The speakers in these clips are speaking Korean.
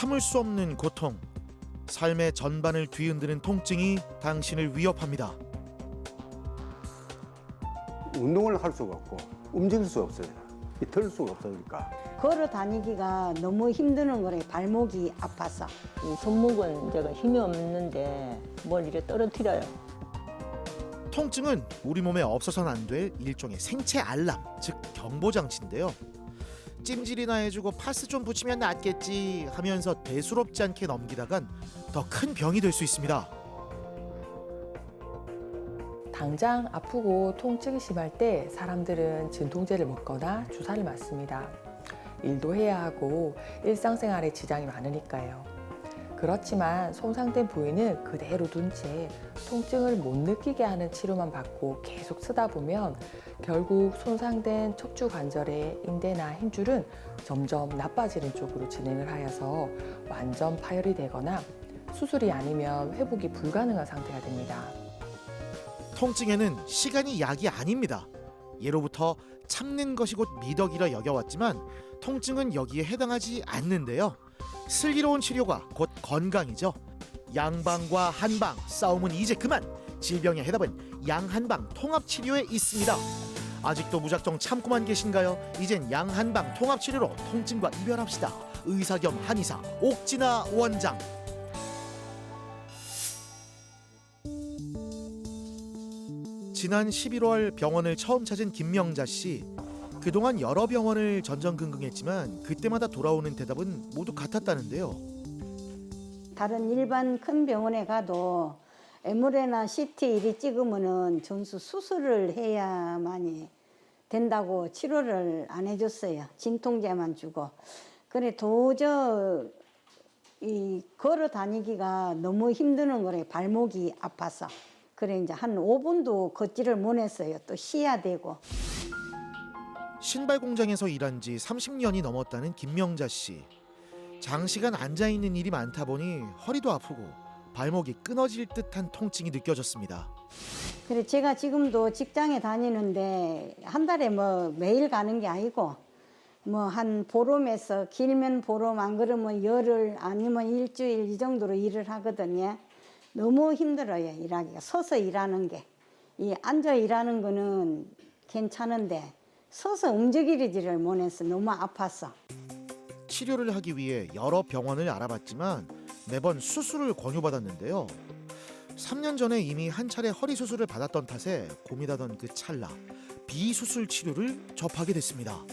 참을 수 없는 고통. 삶의 전반을 뒤흔드는 통증이 당신을 위협합니다. 운동을 할 수가 없고 움직일 수가 없어요. 이들 수가 없으니까. 걸어 다니기가 너무 힘드는 거래. 발목이 아파서. 이 손목은 제가 힘이 없는데 뭘 이래 떨어뜨려요. 통증은 우리 몸에 없어서는 안 될 일종의 생체 알람, 즉 경보 장치인데요. 찜질이나 해주고 파스 좀 붙이면 낫겠지 하면서 대수롭지 않게 넘기다간 더 큰 병이 될 수 있습니다. 당장 아프고 통증이 심할 때 사람들은 진통제를 먹거나 주사를 맞습니다. 일도 해야 하고 일상생활에 지장이 많으니까요. 그렇지만 손상된 부위는 그대로 둔 채 통증을 못 느끼게 하는 치료만 받고 계속 쓰다 보면 결국 손상된 척추 관절의 인대나 힘줄은 점점 나빠지는 쪽으로 진행을 하여서 완전 파열이 되거나 수술이 아니면 회복이 불가능한 상태가 됩니다. 통증에는 시간이 약이 아닙니다. 예로부터 참는 것이 곧 미덕이라 여겨왔지만 통증은 여기에 해당하지 않는데요. 슬기로운 치료가 곧 건강이죠. 양방과 한방 싸움은 이제 그만. 질병의 해답은 양한방 통합 치료에 있습니다. 아직도 무작정 참고만 계신가요? 이젠 양한방 통합 치료로 통증과 이별합시다. 의사 겸 한의사 옥진아 원장. 지난 11월 병원을 처음 찾은 김명자 씨. 그동안 여러 병원을 전전긍긍했지만 그때마다 돌아오는 대답은 모두 같았다는데요. 다른 일반 큰 병원에 가도 MRI나 CT 이리 찍으면은 전수 수술을 해야만이 된다고 치료를 안 해줬어요. 진통제만 주고. 그래 도저 이 걸어 다니기가 너무 힘드는 거래. 발목이 아파서. 그래 이제 한 5분도 걷지를 못했어요. 또 쉬어야 되고. 신발 공장에서 일한 지 30년이 넘었다는 김명자 씨. 장시간 앉아 있는 일이 많다 보니 허리도 아프고 발목이 끊어질 듯한 통증이 느껴졌습니다. 그래 제가 지금도 직장에 다니는데 한 달에 뭐 매일 가는 게 아니고 뭐 한 보름에서 길면 보름 안 그러면 열흘 아니면 일주일 이 정도로 일을 하거든요. 너무 힘들어요 일하기가 서서 일하는 게 이 앉아 일하는 거는 괜찮은데 서서 움직이지를 못해서 너무 아파서 치료를 하기 위해 여러 병원을 알아봤지만 매번 수술을 권유받았는데요. 3년 전에 이미 한 차례 허리 수술을 받았던 탓에 고민하던 그 찰나 비수술 치료를 접하게 됐습니다.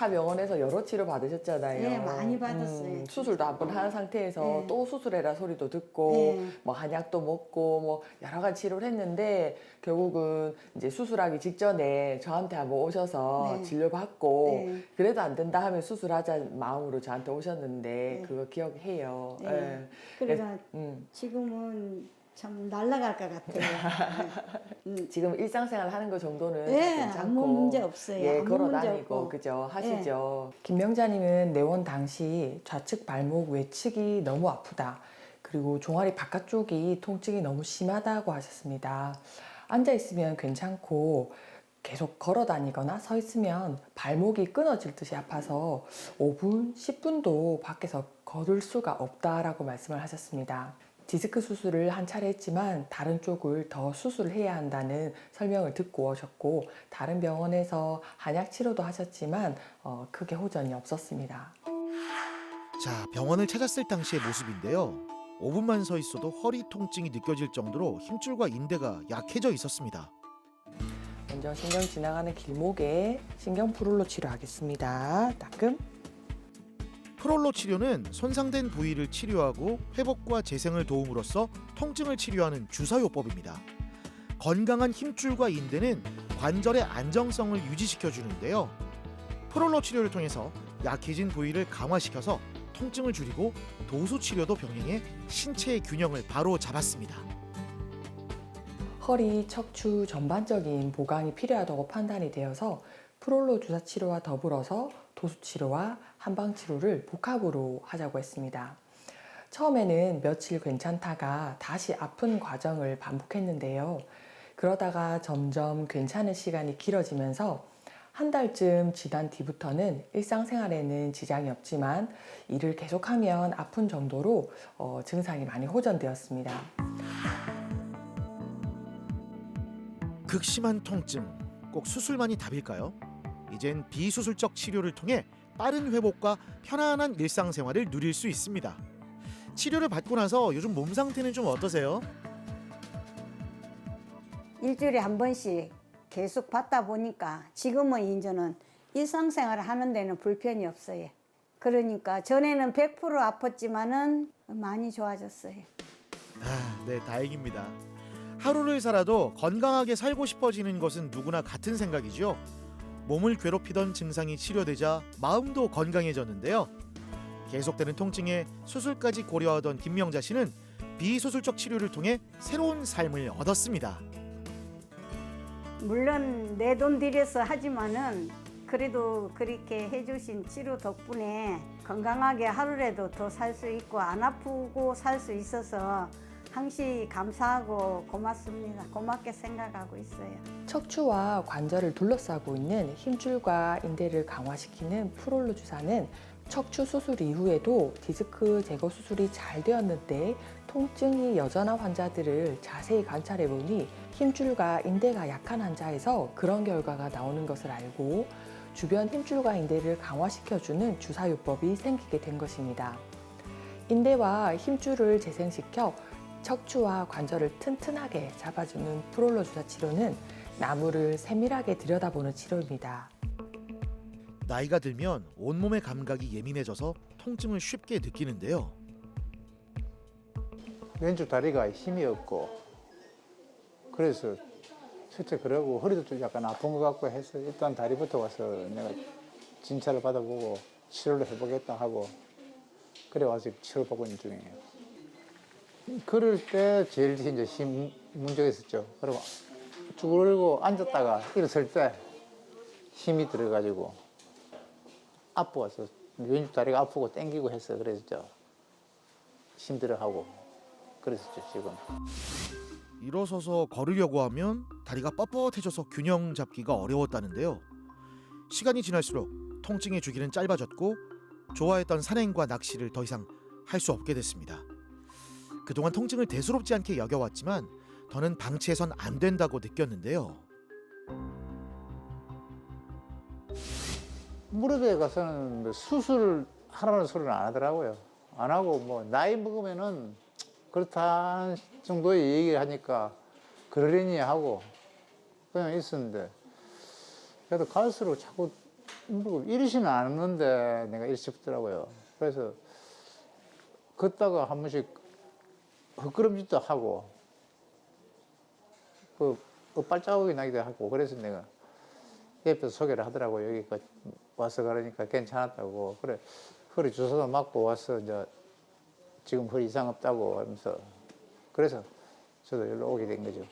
타 병원에서 여러 치료 받으셨잖아요. 네, 많이 받았어요. 수술도 한 번 한 상태에서 네. 또 수술해라 소리도 듣고 네. 뭐 한약도 먹고 뭐 여러 가지 치료를 했는데 결국은 이제 수술하기 직전에 저한테 한번 오셔서 네. 진료받고 네. 그래도 안 된다 하면 수술하자 마음으로 저한테 오셨는데 네. 그거 기억해요. 네. 예. 그래서 음. 지금은 참 날아갈 것 같아요. 음. 지금 일상생활 하는 거 정도는 네, 괜찮고 아무 문제 없어요. 예, 아무 걸어 문제 다니고 없고. 그죠 하시죠. 김명자님은 내원 당시 좌측 발목 외측이 너무 아프다. 그리고 종아리 바깥쪽이 통증이 너무 심하다고 하셨습니다. 앉아 있으면 괜찮고 계속 걸어 다니거나 서 있으면 발목이 끊어질 듯이 아파서 5분, 10분도 밖에서 걸을 수가 없다라고 말씀을 하셨습니다. 디스크 수술을 한 차례 했지만 다른 쪽을 더 수술을 해야 한다는 설명을 듣고 오셨고 다른 병원에서 한약 치료도 하셨지만 어, 크게 호전이 없었습니다. 자, 병원을 찾았을 당시의 모습인데요. 5분만 서 있어도 허리 통증이 느껴질 정도로 힘줄과 인대가 약해져 있었습니다. 먼저 신경 지나가는 길목에 신경 프롤로 치료하겠습니다. 따끔. 프롤로 치료는 손상된 부위를 치료하고 회복과 재생을 도움으로써 통증을 치료하는 주사요법입니다. 건강한 힘줄과 인대는 관절의 안정성을 유지시켜 주는데요. 프롤로 치료를 통해서 약해진 부위를 강화시켜서 통증을 줄이고 도수 치료도 병행해 신체의 균형을 바로 잡았습니다. 허리, 척추 전반적인 보강이 필요하다고 판단이 되어서 프롤로 주사 치료와 더불어서 도수 치료와 한방 치료를 복합으로 하자고 했습니다. 처음에는 며칠 괜찮다가 다시 아픈 과정을 반복했는데요. 그러다가 점점 괜찮은 시간이 길어지면서 한 달쯤 지난 뒤부터는 일상생활에는 지장이 없지만 일을 계속하면 아픈 정도로 어, 증상이 많이 호전되었습니다. 극심한 통증 꼭 수술만이 답일까요? 이젠 비수술적 치료를 통해 빠른 회복과 편안한 일상생활을 누릴 수 있습니다. 치료를 받고 나서 요즘 몸 상태는 좀 어떠세요? 일주일에 한 번씩 계속 받다 보니까 지금은 이제는 일상생활을 하는 데는 불편이 없어요. 그러니까 전에는 100% 아팠지만은 많이 좋아졌어요. 아, 네, 다행입니다. 하루를 살아도 건강하게 살고 싶어지는 것은 누구나 같은 생각이죠. 몸을 괴롭히던 증상이 치료되자 마음도 건강해졌는데요. 계속되는 통증에 수술까지 고려하던 김명자 씨는 비수술적 치료를 통해 새로운 삶을 얻었습니다. 물론 내 돈 들여서 하지만은 그래도 그렇게 해주신 치료 덕분에 건강하게 하루라도 더 살 수 있고 안 아프고 살 수 있어서 항시 감사하고 고맙습니다. 고맙게 생각하고 있어요. 척추와 관절을 둘러싸고 있는 힘줄과 인대를 강화시키는 프롤로 주사는 척추 수술 이후에도 디스크 제거 수술이 잘 되었는데 통증이 여전한 환자들을 자세히 관찰해 보니 힘줄과 인대가 약한 환자에서 그런 결과가 나오는 것을 알고 주변 힘줄과 인대를 강화시켜주는 주사요법이 생기게 된 것입니다. 인대와 힘줄을 재생시켜 척추와 관절을 튼튼하게 잡아주는 프롤로 주사 치료는 나무를 세밀하게 들여다보는 치료입니다. 나이가 들면 온몸의 감각이 예민해져서 통증을 쉽게 느끼는데요. 왼쪽 다리가 힘이 없고 그래서 실제 그러고 허리도 좀 약간 아픈 것 같고 해서 일단 다리부터 와서 내가 진찰을 받아보고 치료를 해보겠다 하고 그래 와서 치료 받고 있는 중이에요. 그럴 때 제일 이제 힘 문제가 있었죠. 그리고 쭈그리고 앉았다가 일어설 때 힘이 들어가지고 아프워서 왼쪽 다리가 아프고 땡기고 해서 그래서 힘들어하고 그랬었죠 지금. 일어서서 걸으려고 하면 다리가 뻣뻣해져서 균형 잡기가 어려웠다는데요. 시간이 지날수록 통증의 주기는 짧아졌고 좋아했던 산행과 낚시를 더 이상 할 수 없게 됐습니다. 그동안 통증을 대수롭지 않게 여겨왔지만 더는 방치해선 안 된다고 느꼈는데요. 무릎에 가서는 뭐 수술을 하라는 소리는 안 하더라고요. 안 하고 뭐 나이 먹으면은 그렇다 정도의 얘기를 하니까 그러려니 하고 그냥 있었는데 그래도 갈수록 자꾸 뭐 이러지는 않았는데 내가 이리 싶더라고요. 그래서 걷다가 한 번씩 헛걸음질도 하고 그 발자국이 나기도 하고 그래서 내가 옆에서 소개를 하더라고요. 여기 그 와서 그러니까 괜찮았다고. 그래, 허리 주사도 맞고 와서 이제 지금 허리 이상 없다고 하면서 그래서 저도 여기로 오게 된 거죠.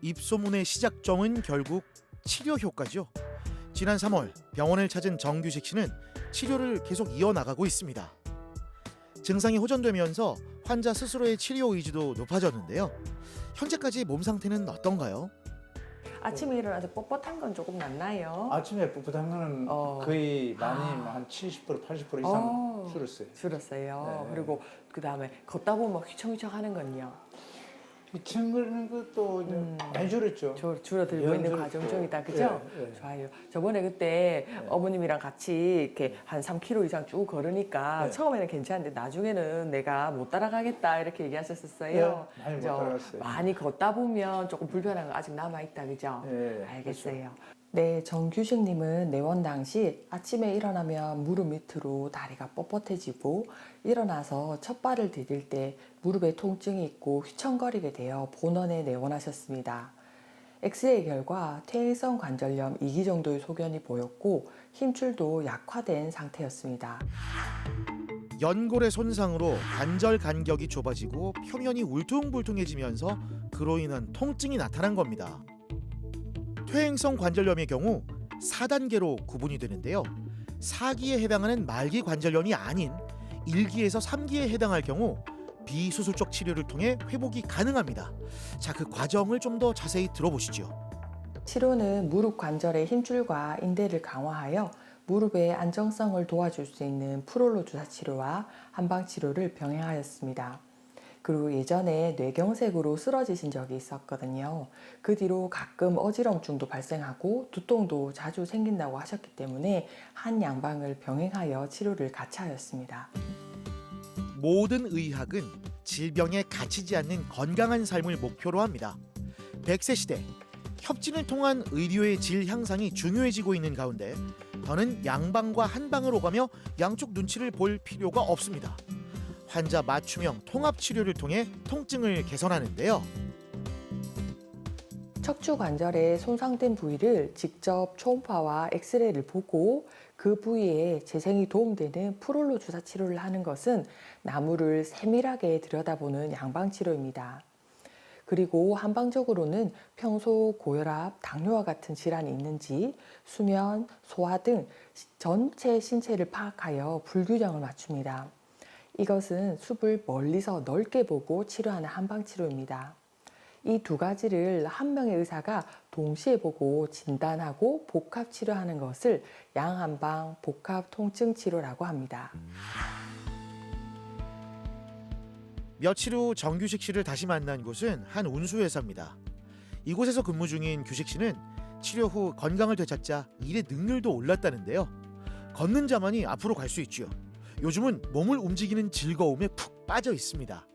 입소문의 시작점은 결국 치료 효과죠. 지난 3월 병원을 찾은 정규식 씨는 치료를 계속 이어나가고 있습니다. 증상이 호전되면서 환자 스스로의 치료 의지도 높아졌는데요. 현재까지 몸 상태는 어떤가요? 아침에 일어나서 뻣뻣한 건 조금 낫나요? 아침에 풋풋한 거는 어. 거의 많이 아. 한 70% 80% 이상 어. 줄었어요. 줄었어요. 네. 그리고 그 다음에 걷다 보면 휘청휘청 하는 건요. 미친거리는 것도 이제 음. 많이 줄었죠. 줄, 줄어들고 예, 있는. 과정 중이다. 그죠? 예, 예. 좋아요. 저번에 그때 어머님이랑 같이 이렇게 한 3km 이상 쭉 걸으니까 네. 처음에는 괜찮은데 나중에는 내가 못 따라가겠다 이렇게 얘기하셨었어요. 네, 많이 못 그죠? 따라갔어요. 많이 걷다 보면 조금 불편한 거 아직 남아 있다. 그죠? 예, 알겠어요. 네, 정규식님은 내원 당시 아침에 일어나면 무릎 밑으로 다리가 뻣뻣해지고 일어나서 첫 발을 디딜 때 무릎에 통증이 있고 휘청거리게 되어 본원에 내원하셨습니다. 엑스레이 결과 퇴행성 관절염 2기 정도의 소견이 보였고 힘줄도 약화된 상태였습니다. 연골의 손상으로 관절 간격이 좁아지고 표면이 울퉁불퉁해지면서 그로 인한 통증이 나타난 겁니다. 퇴행성 관절염의 경우 4단계로 구분이 되는데요. 4기에 해당하는 말기 관절염이 아닌 1기에서 3기에 해당할 경우 비수술적 치료를 통해 회복이 가능합니다. 자, 그 과정을 좀 더 자세히 들어보시죠. 치료는 무릎 관절의 힘줄과 인대를 강화하여 무릎의 안정성을 도와줄 수 있는 프롤로 주사 치료와 한방 치료를 병행하였습니다. 그리고 예전에 뇌경색으로 쓰러지신 적이 있었거든요. 그 뒤로 가끔 어지럼증도 발생하고 두통도 자주 생긴다고 하셨기 때문에 한 양방을 병행하여 치료를 같이 하였습니다. 모든 의학은 질병에 갇히지 않는 건강한 삶을 목표로 합니다. 100세 시대 협진을 통한 의료의 질 향상이 중요해지고 있는 가운데 더는 양방과 한방을 오가며 양쪽 눈치를 볼 필요가 없습니다. 환자 맞춤형 통합 치료를 통해 통증을 개선하는데요. 척추 관절의 손상된 부위를 직접 초음파와 엑스레이를 보고 그 부위에 재생이 도움되는 프롤로 주사 치료를 하는 것은 나무를 세밀하게 들여다보는 양방 치료입니다. 그리고 한방적으로는 평소 고혈압, 당뇨와 같은 질환이 있는지 수면, 소화 등 전체 신체를 파악하여 불균형을 맞춥니다. 이것은 숲을 멀리서 넓게 보고 치료하는 한방 치료입니다. 이 두 가지를 한 명의 의사가 동시에 보고 진단하고 복합 치료하는 것을 양한방 복합 통증 치료라고 합니다. 며칠 후 정규식 씨를 다시 만난 곳은 한 운수 회사입니다. 이곳에서 근무 중인 규식 씨는 치료 후 건강을 되찾자 일의 능률도 올랐다는데요. 걷는 자만이 앞으로 갈 수 있지요. 요즘은 몸을 움직이는 즐거움에 푹 빠져 있습니다.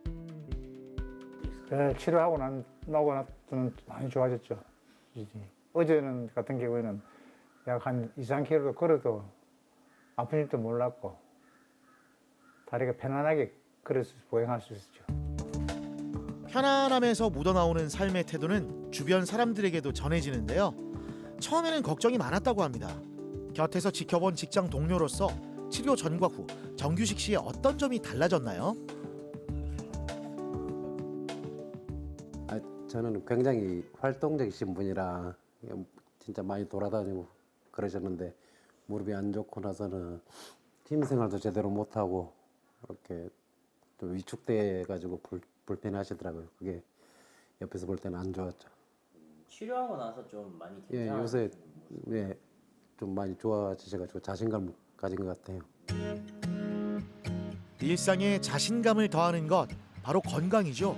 그 치료하고 난 나고 나서는 많이 좋아졌죠. 어제는 같은 경우에는 약 한 2, 3km 걸어도 아픈 줄도 몰랐고 다리가 편안하게 걸어서 보행할 수 있었죠. 편안함에서 묻어나오는 삶의 태도는 주변 사람들에게도 전해지는데요. 처음에는 걱정이 많았다고 합니다. 곁에서 지켜본 직장 동료로서 치료 전과 후 정규식 씨의 어떤 점이 달라졌나요? 아, 저는 굉장히 활동적이신 분이라 진짜 많이 돌아다니고 그러셨는데 무릎이 안 좋고 나서는 팀 생활도 제대로 못 하고 이렇게 좀 위축돼 가지고 불, 불편하시더라고요. 그게 옆에서 볼 때는 안 좋았죠. 치료하고 나서 좀 많이 예, 괜찮아요. 요새 예, 좀 많이 좋아지셔가지고 자신감 가진 것 같아요. 일상에 자신감을 더하는 것 바로 건강이죠.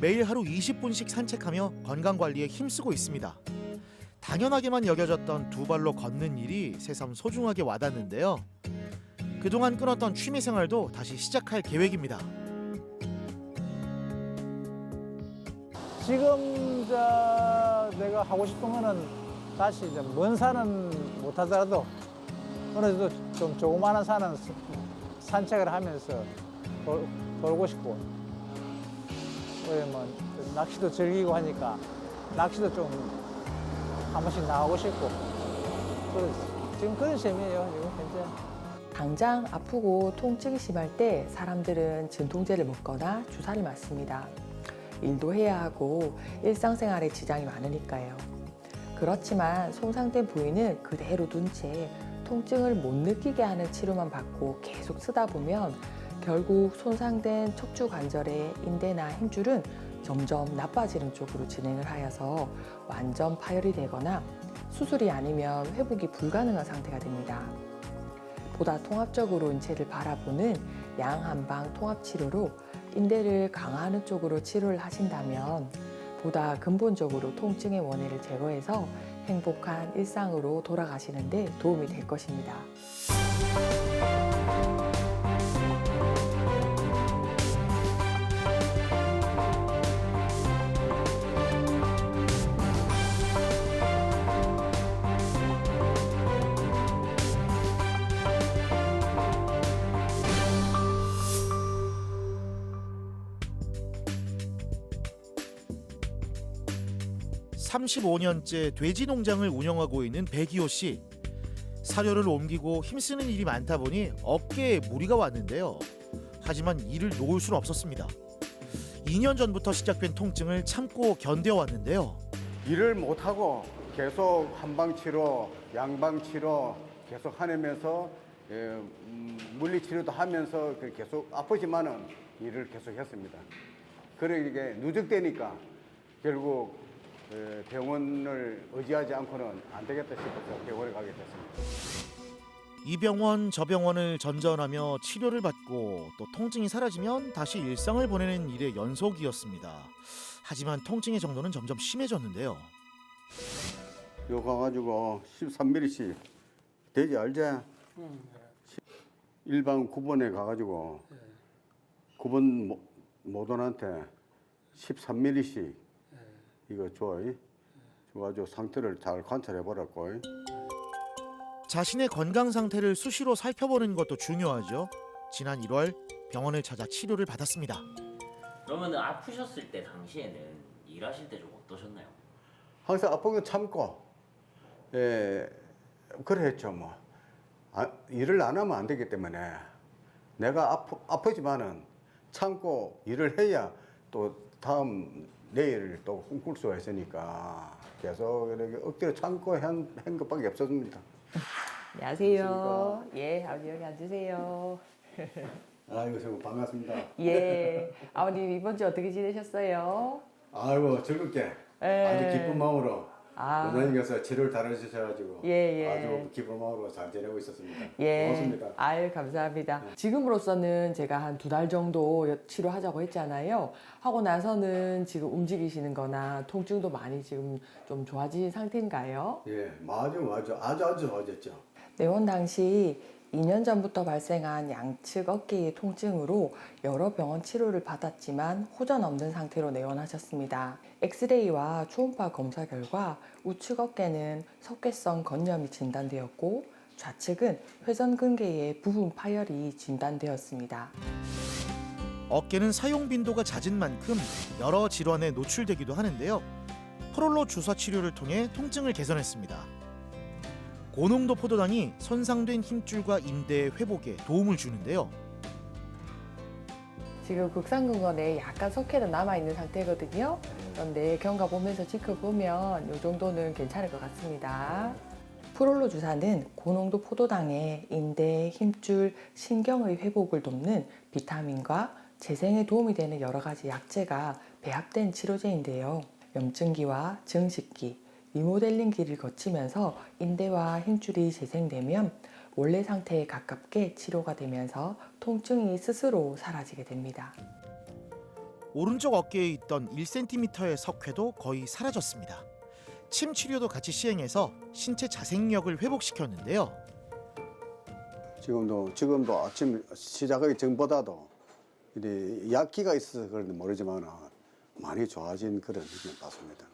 매일 하루 20분씩 산책하며 건강 관리에 힘쓰고 있습니다. 당연하게만 여겨졌던 두 발로 걷는 일이 새삼 소중하게 와닿는데요. 그동안 끊었던 취미 생활도 다시 시작할 계획입니다. 지금 저 내가 하고 싶은 거는 다시 이제 먼 산은 못 하더라도 어느 정도 좀 조그마한 산은 스- 산책을 하면서 돌, 돌고 싶고 왜냐면 그 낚시도 즐기고 하니까 낚시도 좀 한 번씩 나가고 싶고 그래, 지금 그런 셈이에요 지금 현재. 당장 아프고 통증이 심할 때 사람들은 진통제를 먹거나 주사를 맞습니다. 일도 해야 하고 일상생활에 지장이 많으니까요. 그렇지만 손상된 부위는 그대로 둔 채 통증을 못 느끼게 하는 치료만 받고 계속 쓰다 보면 결국 손상된 척추 관절의 인대나 힘줄은 점점 나빠지는 쪽으로 진행을 하여서 완전 파열이 되거나 수술이 아니면 회복이 불가능한 상태가 됩니다. 보다 통합적으로 인체를 바라보는 양한방 통합 치료로 인대를 강화하는 쪽으로 치료를 하신다면 보다 근본적으로 통증의 원인을 제거해서 행복한 일상으로 돌아가시는데 도움이 될 것입니다. 삼십오 년째 돼지 농장을 운영하고 있는 백이호 씨. 사료를 옮기고 힘쓰는 일이 많다 보니 어깨에 무리가 왔는데요. 하지만 일을 놓을 수는 없었습니다. 2년 전부터 시작된 통증을 참고 견뎌왔는데요. 일을 못하고 계속 한방치료, 양방치료 계속 하면서 예, 음, 물리치료도 하면서 그 계속 아프지만은 일을 계속 했습니다. 그러게 누적되니까 결국 에, 병원을 의지하지 않고는 안 되겠다 싶어서 병원에 가게 됐습니다. 이 병원 저 병원을 전전하며 치료를 받고 또 통증이 사라지면 다시 일상을 보내는 일의 연속이었습니다. 하지만 통증의 정도는 점점 심해졌는데요. 요 가가지고 13mm씩 되지 알지? 일반 9번에 가가지고 9번 모- 모돈한테 13mm씩 이거 줘. 이. 줘가지고 상태를 잘 관찰해 보라고. 자신의 건강 상태를 수시로 살펴보는 것도 중요하죠. 지난 1월 병원을 찾아 치료를 받았습니다. 그러면 아프셨을 때 당시에는 일하실 때 좀 어떠셨나요? 항상 아픈 거 참고 예 그래 했죠 뭐 아, 일을 안 하면 안 되기 때문에 내가 아프, 아프지만은 참고 일을 해야 또 다음 내일 또 꿈꿀 수가 있으니까 계속 이렇게 억지로 참고 한, 한 것밖에 없었습니다. 안녕하세요. 예, 아버지 여기 앉으세요. 아이고 정말 반갑습니다. 예, 아버님 이번 주 어떻게 지내셨어요? 아이고 즐겁게 예. 아주 기쁜 마음으로 아. 원장님께서 치료를 잘해주셔가지고 예, 예. 아주 기쁜 마음으로 잘 지내고 있었습니다. 예. 고맙습니다. 아유, 감사합니다. 지금으로서는 제가 한 두 달 정도 여- 치료하자고 했잖아요. 하고 나서는 지금 움직이시는 거나 통증도 많이 지금 좀 좋아진 상태인가요? 예, 아주 아주 아주 아주 좋아졌죠. 내원 당시 2년 전부터 발생한 양측 어깨의 통증으로 여러 병원 치료를 받았지만 호전 없는 상태로 내원하셨습니다. 엑스레이와 초음파 검사 결과 우측 어깨는 석회성 건염이 진단되었고 좌측은 회전근개의 부분 파열이 진단되었습니다. 어깨는 사용 빈도가 잦은 만큼 여러 질환에 노출되기도 하는데요. 프롤로 주사 치료를 통해 통증을 개선했습니다. 고농도 포도당이 손상된 힘줄과 인대의 회복에 도움을 주는데요. 지금 극상근건에 약간 석회는 남아있는 상태거든요. 그런데 경과 보면서 지켜보면 이 정도는 괜찮을 것 같습니다. 프롤로 주사는 고농도 포도당에 인대, 힘줄, 신경의 회복을 돕는 비타민과 재생에 도움이 되는 여러 가지 약재가 배합된 치료제인데요. 염증기와 증식기, 리모델링기를 거치면서 인대와 힘줄이 재생되면 원래 상태에 가깝게 치료가 되면서 통증이 스스로 사라지게 됩니다. 오른쪽 어깨에 있던 1cm의 석회도 거의 사라졌습니다. 침 치료도 같이 시행해서 신체 자생력을 회복시켰는데요. 지금도 지금도 아침 시작하기 전보다도 이제 약기가 있어서 그런지 모르지만 많이 좋아진 그런 느낌 받습니다.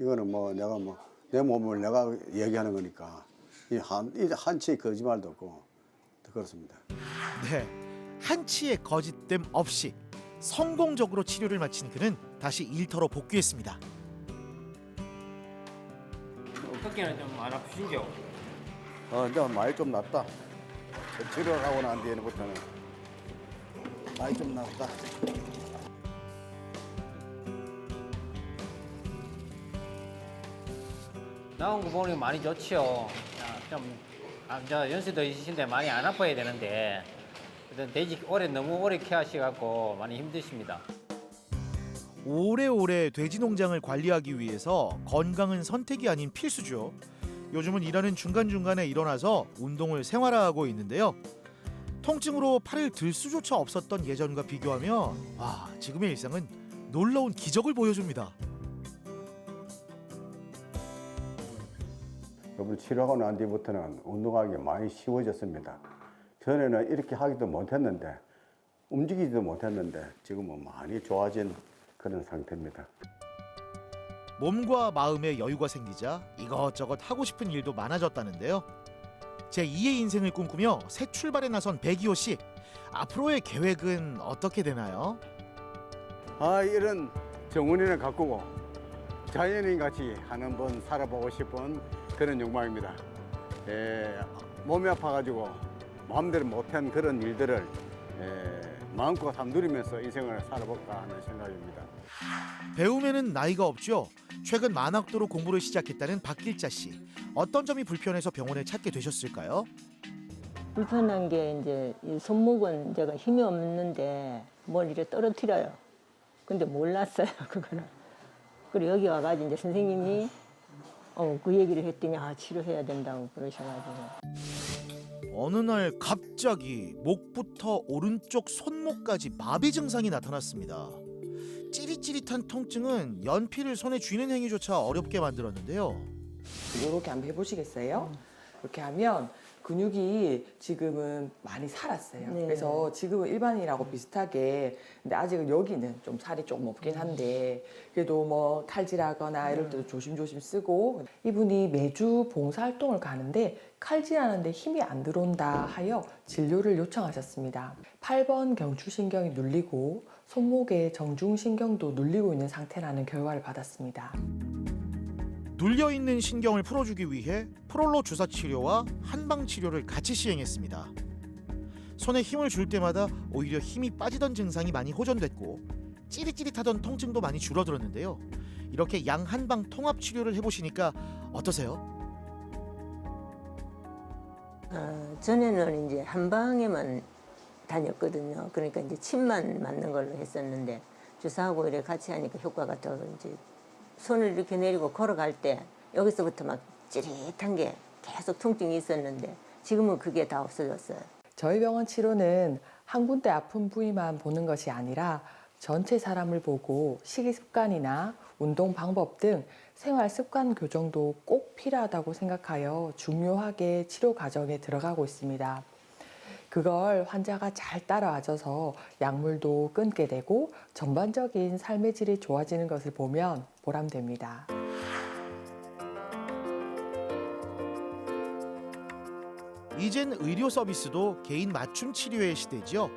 이거는 뭐 내가 뭐 내 몸을 내가 얘기하는 거니까 이한 한치 거짓말도 없고 그렇습니다. 네, 한치의 거짓됨 없이 성공적으로 치료를 마친 그는 다시 일터로 복귀했습니다. 어떻게는 좀 안 아프신겨? 어 이제 많이 좀 낫다. 치료를 하고 난 뒤에부터는 많이 좀 낫다. 나온 거 보니 많이 좋지요. 좀, 아, 저 연세도 있으신데 많이 안 아파야 되는데, 일단 돼지 오래 너무 오래 케어하셔갖고 많이 힘드십니다. 오래오래 돼지 농장을 관리하기 위해서 건강은 선택이 아닌 필수죠. 요즘은 일하는 중간중간에 일어나서 운동을 생활화하고 있는데요. 통증으로 팔을 들 수조차 없었던 예전과 비교하면 와 지금의 일상은 놀라운 기적을 보여줍니다. 이번 치료하고 난 뒤부터는 운동하기 많이 쉬워졌습니다. 전에는 이렇게 하기도 못했는데 움직이지도 못했는데 지금은 많이 좋아진 그런 상태입니다. 몸과 마음에 여유가 생기자 이것저것 하고 싶은 일도 많아졌다는데요. 제 2의 인생을 꿈꾸며 새 출발에 나선 백이호 씨. 앞으로의 계획은 어떻게 되나요? 아 이런 정원이를 가꾸고 자연인 같이 한번 살아보고 싶은 그런 욕망입니다. 에, 몸이 아파가지고 마음대로 못한 그런 일들을 에, 마음껏 한번 누리면서 인생을 살아볼까 하는 생각입니다. 배움에는 나이가 없죠. 최근 만학도로 공부를 시작했다는 박길자 씨. 어떤 점이 불편해서 병원을 찾게 되셨을까요? 불편한 게 이제 이 손목은 제가 힘이 없는데 뭘 이래 떨어뜨려요. 근데 몰랐어요, 그거는. 그리고 여기 와가지고 이제 선생님이 어, 그 얘기를 했더니 아 치료해야 된다고 그러셔가지고 어느 날 갑자기 목부터 오른쪽 손목까지 마비 증상이 나타났습니다. 찌릿찌릿한 통증은 연필을 손에 쥐는 행위조차 어렵게 만들었는데요. 이렇게 한번 해보시겠어요? 이렇게 하면 근육이 지금은 많이 살았어요. 네. 그래서 지금은 일반인하고 비슷하게 근데 아직은 여기는 좀 살이 조금 없긴 한데 그래도 뭐 칼질하거나 이럴 때도 조심조심 쓰고 이분이 매주 봉사활동을 가는데 칼질하는데 힘이 안 들어온다 하여 진료를 요청하셨습니다. 8번 경추신경이 눌리고 손목의 정중신경도 눌리고 있는 상태라는 결과를 받았습니다. 눌려 있는 신경을 풀어주기 위해 프롤로 주사 치료와 한방 치료를 같이 시행했습니다. 손에 힘을 줄 때마다 오히려 힘이 빠지던 증상이 많이 호전됐고 찌릿찌릿하던 통증도 많이 줄어들었는데요. 이렇게 양 한방 통합 치료를 해보시니까 어떠세요? 어, 전에는 이제 한 방에만 다녔거든요. 그러니까 이제 침만 맞는 걸로 했었는데 주사하고 이렇게 같이 하니까 효과가 더 이제 손을 이렇게 내리고 걸어갈 때 여기서부터 막 찌릿한 게 계속 통증이 있었는데 지금은 그게 다 없어졌어요. 저희 병원 치료는 한 군데 아픈 부위만 보는 것이 아니라 전체 사람을 보고 식이 습관이나 운동 방법 등 생활 습관 교정도 꼭 필요하다고 생각하여 중요하게 치료 과정에 들어가고 있습니다. 그걸 환자가 잘 따라와줘서 약물도 끊게 되고 전반적인 삶의 질이 좋아지는 것을 보면 보람됩니다. 이젠 의료 서비스도 개인 맞춤 치료의 시대지요.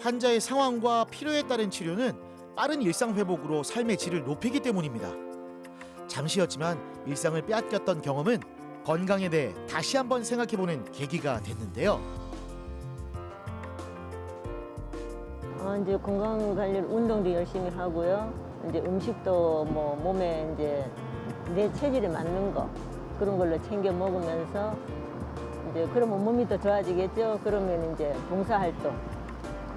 환자의 상황과 필요에 따른 치료는 빠른 일상 회복으로 삶의 질을 높이기 때문입니다. 잠시였지만 일상을 빼앗겼던 경험은 건강에 대해 다시 한번 생각해보는 계기가 됐는데요. 어, 이제 건강 관리 운동도 열심히 하고요. 이제 음식도 뭐 몸에 이제 내 체질에 맞는 거 그런 걸로 챙겨 먹으면서 이제 그러면 몸이 더 좋아지겠죠. 그러면 이제 봉사활동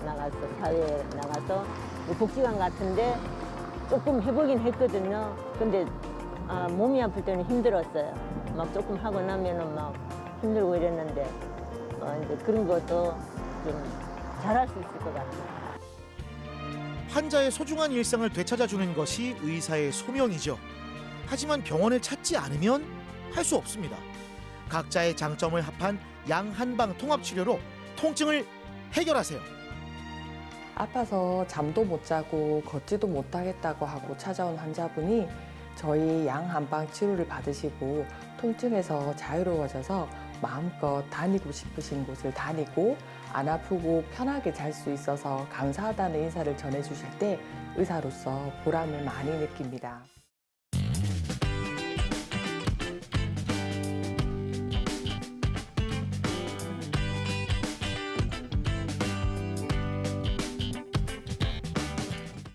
나가서 사회에 나가서 뭐 복지관 같은데 조금 해보긴 했거든요. 근데 아, 몸이 아플 때는 힘들었어요. 막 조금 하고 나면은 막 힘들고 이랬는데 어, 이제 그런 것도 좀 잘할 수 있을 것 같아요. 환자의 소중한 일상을 되찾아주는 것이 의사의 소명이죠. 하지만 병원을 찾지 않으면 할 수 없습니다. 각자의 장점을 합한 양한방 통합 치료로 통증을 해결하세요. 아파서 잠도 못 자고 걷지도 못하겠다고 하고 찾아온 환자분이 저희 양한방 치료를 받으시고 통증에서 자유로워져서 마음껏 다니고 싶으신 곳을 다니고 안 아프고 편하게 잘 수 있어서 감사하다는 인사를 전해주실 때 의사로서 보람을 많이 느낍니다.